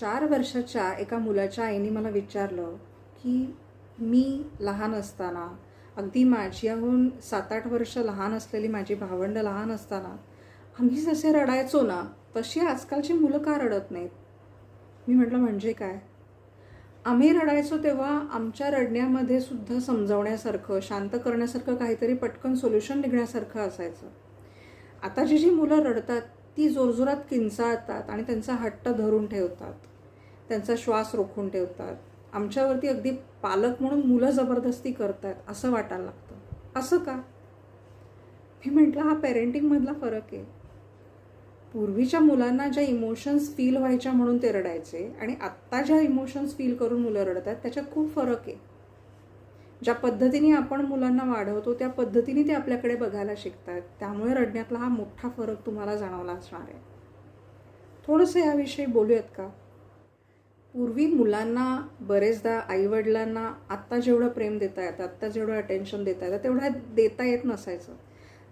चार वर्षाच्या एका मुलाच्या आईने मला विचारलं की मी लहान असताना अगदी माझ्याहून सात आठ वर्ष लहान असलेली माझी भावंडं लहान असताना आम्ही जसे रडायचो ना तशी आजकालची मुलं का रडत नाहीत? मी म्हटलं म्हणजे काय? आम्ही रडायचो तेव्हा आमच्या रडण्यामध्ये सुद्धा समजावण्यासारखं शांत करण्यासारखं काहीतरी पटकन सोल्युशन निघण्यासारखं असायचं. आता जी जी मुलं रडतात ती जोरजोरात किंचाळतात आणि त्यांचा हट्ट धरून ठेवतात. त्यांचा श्वास रोखून ठेवतात. आमच्यावरती अगदी पालक म्हणून मुलं जबरदस्ती करतात असं वाटायला लागतं. असं का? मी म्हटलं हा पेरेंटिंगमधला फरक आहे. पूर्वीच्या मुलांना ज्या इमोशन्स फील व्हायच्या म्हणून ते रडायचे आणि आत्ता ज्या इमोशन्स फील करून मुलं रडतात त्याच्यात खूप फरक आहे. ज्या पद्धतीने आपण मुलांना वाढवतो त्या पद्धतीने ते आपल्याकडे बघायला शिकतात. त्यामुळे रडण्यातला हा मोठा फरक तुम्हाला जाणवला असणार आहे. थोडंसं याविषयी बोलूयात का? पूर्वी मुलांना बरेचदा आईवडिलांना आत्ता जेवढं प्रेम देता येतं आत्ता जेवढं अटेन्शन देता येतं तेवढं देता येत नसायचं.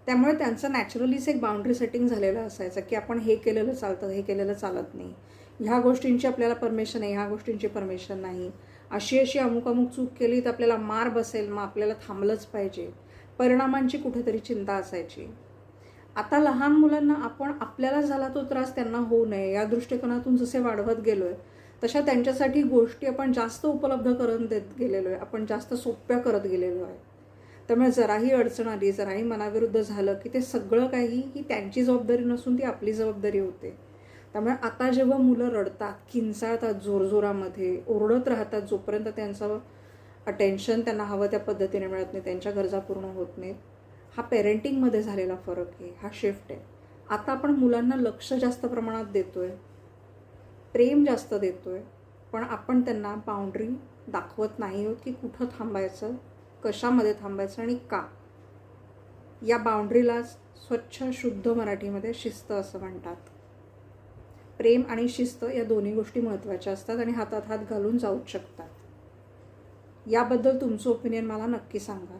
त्यामुळे त्यांचं नॅचरलीच एक बाउंड्री सेटिंग झालेलं असायचं की आपण हे केलेलं चालतं हे केलेलं चालत नाही. ह्या गोष्टींची आपल्याला परमिशन आहे ह्या गोष्टींची परमिशन नाही. अशी अशी अमुक अमुक चूक केली तर आपल्याला मार बसेल मग आपल्याला थांबलंच पाहिजे. परिणामांची कुठेतरी चिंता असायची. आता लहान मुलांना आपण आपल्याला झाला तो त्रास त्यांना होऊ नये. या दृष्टिकोनातून जसे वाढवत गेलो आहे तशा त्यांच्यासाठी गोष्टी आपण जास्त उपलब्ध करून देत गेलेलो आहे. आपण जास्त सोप्या करत गेलेलो आहे. त्यामुळे जराही अडचण आली जराही मनाविरुद्ध झालं की ते सगळं काही ही त्यांची जबाबदारी नसून ती आपली जबाबदारी होते. त्यामुळे आता जेव्हा मुलं रडतात किंचाळतात जोरजोरामध्ये ओरडत राहतात जोपर्यंत त्यांचं अटेन्शन त्यांना हवं त्या पद्धतीने मिळत नाही त्यांच्या गरजा पूर्ण होत नाहीत हा पेरेंटिंगमध्ये झालेला फरक आहे हा शिफ्ट आहे. आता आपण मुलांना लक्ष जास्त प्रमाणात देतो आहे प्रेम जास्त देतो आहे पण आपण त्यांना बाउंड्री दाखवत नाही आहोत की कुठं थांबायचं कशामध्ये थांबायचं आणि का. या बाउंड्रीला स्वच्छ शुद्ध मराठीमध्ये शिस्त असं म्हणतात. प्रेम आणि शिस्त या दोन्ही गोष्टी महत्त्वाच्या असतात आणि हातात हात घालून जाऊच शकतात. याबद्दल तुमचं ओपिनियन मला नक्की सांगा.